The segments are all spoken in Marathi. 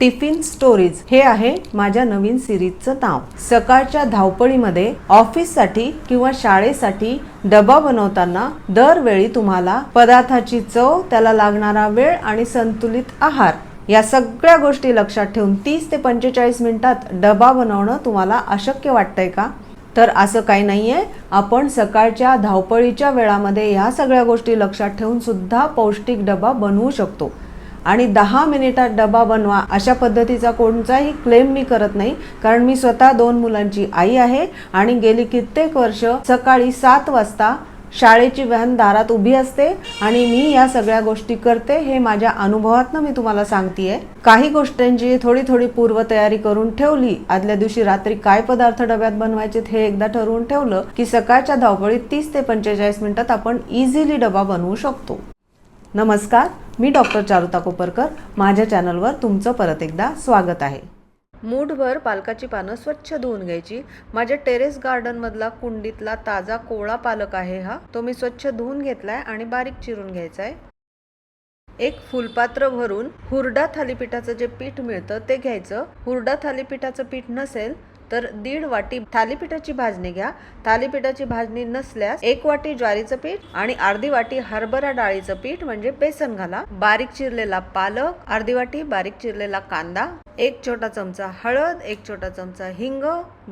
टिफिन स्टोरीज हे आहे माझ्या नवीन सिरीजचं नाव. सकाळच्या धावपळीमध्ये ऑफिससाठी किंवा शाळेसाठी डबा बनवताना दरवेळी तुम्हाला पदार्थाची चव त्याला लागणारा वेळ आणि संतुलित आहार या सगळ्या गोष्टी लक्षात ठेवून तीस ते पंचेचाळीस मिनिटात डबा बनवणं तुम्हाला अशक्य वाटतंय का? तर असं काही नाहीये. आपण सकाळच्या धावपळीच्या वेळामध्ये ह्या सगळ्या गोष्टी लक्षात ठेवून सुद्धा पौष्टिक डबा बनवू शकतो. आणि दहा मिनिटात डबा बनवा. अशा पद्धतीचा कोणताही क्लेम मी करत नाही. कारण मी स्वतः दोन मुलांची आई आहे आणि गेली कित्येक वर्ष सकाळी सात वाजता शाळेची व्हॅन दारात उभी असते आणि मी या सगळ्या गोष्टी करते हे माझ्या अनुभवातनं मी तुम्हाला सांगतेय. काही गोष्टींची थोडी थोडी पूर्वतयारी करून ठेवली. आदल्या दिवशी रात्री काय पदार्थ डब्यात बनवायचे हे एकदा ठरवून ठेवलं की सकाळच्या धावपळीत तीस ते पंचेचाळीस मिनिटात आपण इझिली डबा बनवू शकतो. नमस्कार मी डॉक्टर चारुता कोपरकर. माझ्या चॅनलवर तुमचं परत एकदा स्वागत आहे. मूठभर पालकाची पानं स्वच्छ धुवून घ्यायची. माझ्या टेरेस गार्डनमधला कुंडीतला ताजा कोवळा पालक आहे हा. तो मी स्वच्छ धुवून घेतलाय आणि बारीक चिरून घ्यायचा आहे एक फुलपात्र भरून हुरडा थालीपीठाचं जे पीठ मिळतं ते घ्यायचं. हुरडा थालीपीठाचं पीठ नसेल तर दीड वाटी थालीपीठाची भाजणी घ्या. थालीपीठाची भाजणी नसल्यास एक वाटी ज्वारीचं पीठ आणि अर्धी वाटी हरभरा डाळीचं पीठ म्हणजे बेसन घाला. बारीक चिरलेला पालक अर्धी वाटी बारीक चिरलेला कांदा एक छोटा चमचा हळद एक छोटा चमचा हिंग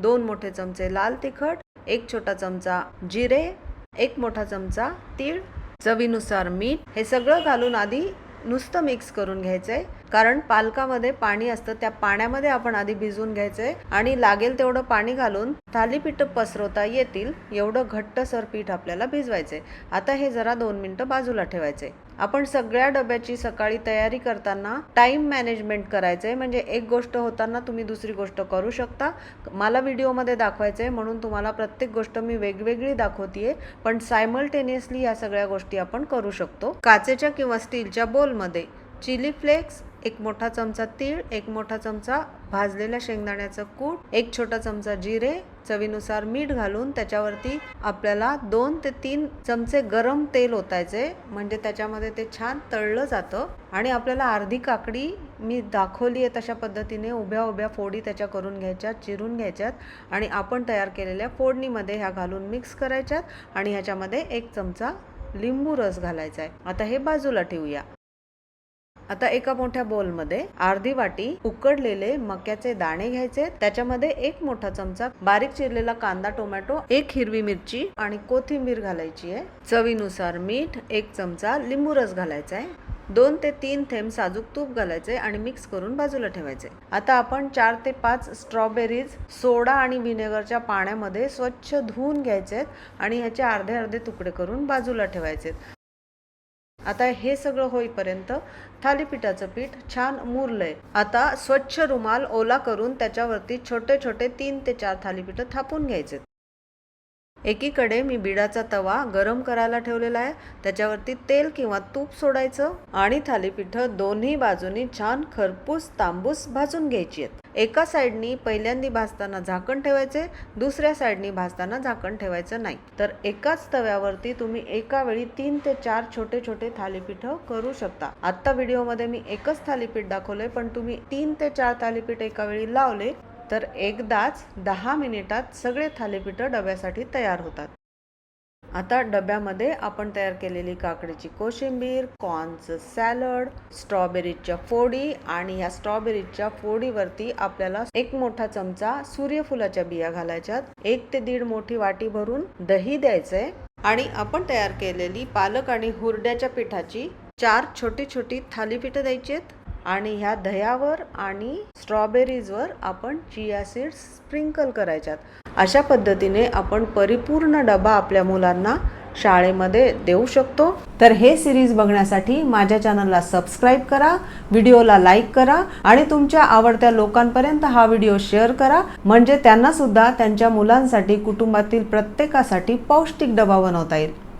दोन मोठे चमचे लाल तिखट एक छोटा चमचा जिरे एक मोठा चमचा तीळ. चवीनुसार मीठ हे सगळं घालून आधी नुसतं मिक्स करून घ्यायचंय. कारण पालकामध्ये पाणी असतं त्या पाण्यामध्ये आपण आधी भिजवून घ्यायचंय आणि लागेल तेवढं पाणी घालून थालीपीठ पसरवता येतील एवढं घट्टसर पीठ आपल्याला भिजवायचंय आता हे जरा दोन मिनिटं बाजूला ठेवायचे. आपण सगळ्या डब्याची सकाळी तयारी करताना टाइम मॅनेजमेंट करायचंय म्हणजे एक गोष्ट होताना तुम्ही दुसरी गोष्ट करू शकता. मला व्हिडिओमध्ये दाखवायचंय म्हणून तुम्हाला प्रत्येक गोष्ट मी वेगवेगळी दाखवतीये पण सायमल्टेनियसली या सगळ्या गोष्टी आपण करू शकतो. काचेच्या किंवा स्टीलच्या बोलमध्ये चिली फ्लेक्स एक मोठा चमचा तीळ एक मोठा चमचा भाजलेल्या शेंगदाण्याचं कूट एक छोटा चमचा जिरे चवीनुसार मीठ घालून त्याच्यावरती आपल्याला दोन ते तीन चमचे गरम तेल ओतायचे म्हणजे त्याच्यामध्ये ते छान तळलं जातं. आणि आपल्याला अर्धी काकडी मी दाखवली आहे तशा पद्धतीने उभ्या उभ्या फोडी त्याच्या करून घ्यायच्यात चिरून घ्यायच्यात. आणि आपण तयार केलेल्या फोडणीमध्ये ह्या घालून मिक्स करायच्यात आणि ह्याच्यामध्ये एक चमचा लिंबू रस घालायचा आहे. आता हे बाजूला ठेवूया. आता एका मोठ्या बोलमध्ये अर्धी वाटी उकडलेले मक्याचे दाणे घ्यायचे. त्याच्यामध्ये एक मोठा चमचा बारीक चिरलेला कांदा टोमॅटो एक हिरवी मिरची आणि कोथिंबीर घालायची आहे. चवीनुसार मीठ एक चमचा लिंबू रस घालायचा आहे. दोन ते तीन थेंब साजूक तूप घालायचे आणि मिक्स करून बाजूला ठेवायचे. आता आपण चार ते पाच स्ट्रॉबेरीज सोडा आणि व्हिनेगरच्या पाण्यामध्ये स्वच्छ धुवून घ्यायचे आणि ह्याचे अर्धे अर्धे तुकडे करून बाजूला ठेवायचे आता हे सगळं होईपर्यंत थालीपीठाचं पीठ छान मुरलंय. आता स्वच्छ रुमाल ओला करून त्याच्यावरती छोटे छोटे तीन ते चार थालीपीठ थापून घ्यायचे एकीकडे मी बिडाचा तवा गरम करायला ठेवलेला आहे. त्याच्यावरती तेल किंवा तूप सोडायचं आणि थालीपीठ दोन्ही बाजूनी छान खरपूस तांबूस भाजून घ्यायची आहेत. एका साईडनी पहिल्यांदी भाजताना झाकण ठेवायचे दुसऱ्या साईडनी भाजताना झाकण ठेवायचं नाही. तर एकाच तव्यावरती तुम्ही एका वेळी तीन ते चार छोटे छोटे थालीपीठ करू शकता. आत्ता व्हिडिओमध्ये मी एकच थालीपीठ दाखवलंय पण तुम्ही तीन ते चार थालीपीठ एका वेळी लावले तर एकदाच दहा मिनिटात सगळे थालीपीठ डब्यासाठी तयार होतात. आता डब्यामध्ये आपण तयार केलेली काकडीची कोशिंबीर कॉर्नचं सॅलड स्ट्रॉबेरीच्या फोडी आणि या स्ट्रॉबेरीच्या फोडीवरती आपल्याला एक मोठा चमचा सूर्यफुलाच्या बिया घालायच्यात. एक ते दीड मोठी वाटी भरून दही द्यायचंय आणि आपण तयार केलेली पालक आणि हुरड्याच्या पिठाची चार छोटी छोटी थालीपीठं द्यायची आहेत आणि ह्या दह्यावर आणि स्ट्रॉबेरीजवर आपण चिया सीड्स स्प्रिंकल करायच्यात. अशा पद्धतीने आपण परिपूर्ण डबा आपल्या मुलांना शाळेमध्ये देऊ शकतो. तर हे सिरीज बघण्यासाठी माझ्या चॅनलला सबस्क्राईब करा व्हिडिओला लाईक करा आणि तुमच्या आवडत्या लोकांपर्यंत हा व्हिडिओ शेअर करा. म्हणजे त्यांना सुद्धा त्यांच्या मुलांसाठी कुटुंबातील प्रत्येकासाठी पौष्टिक डबा बनवता येईल.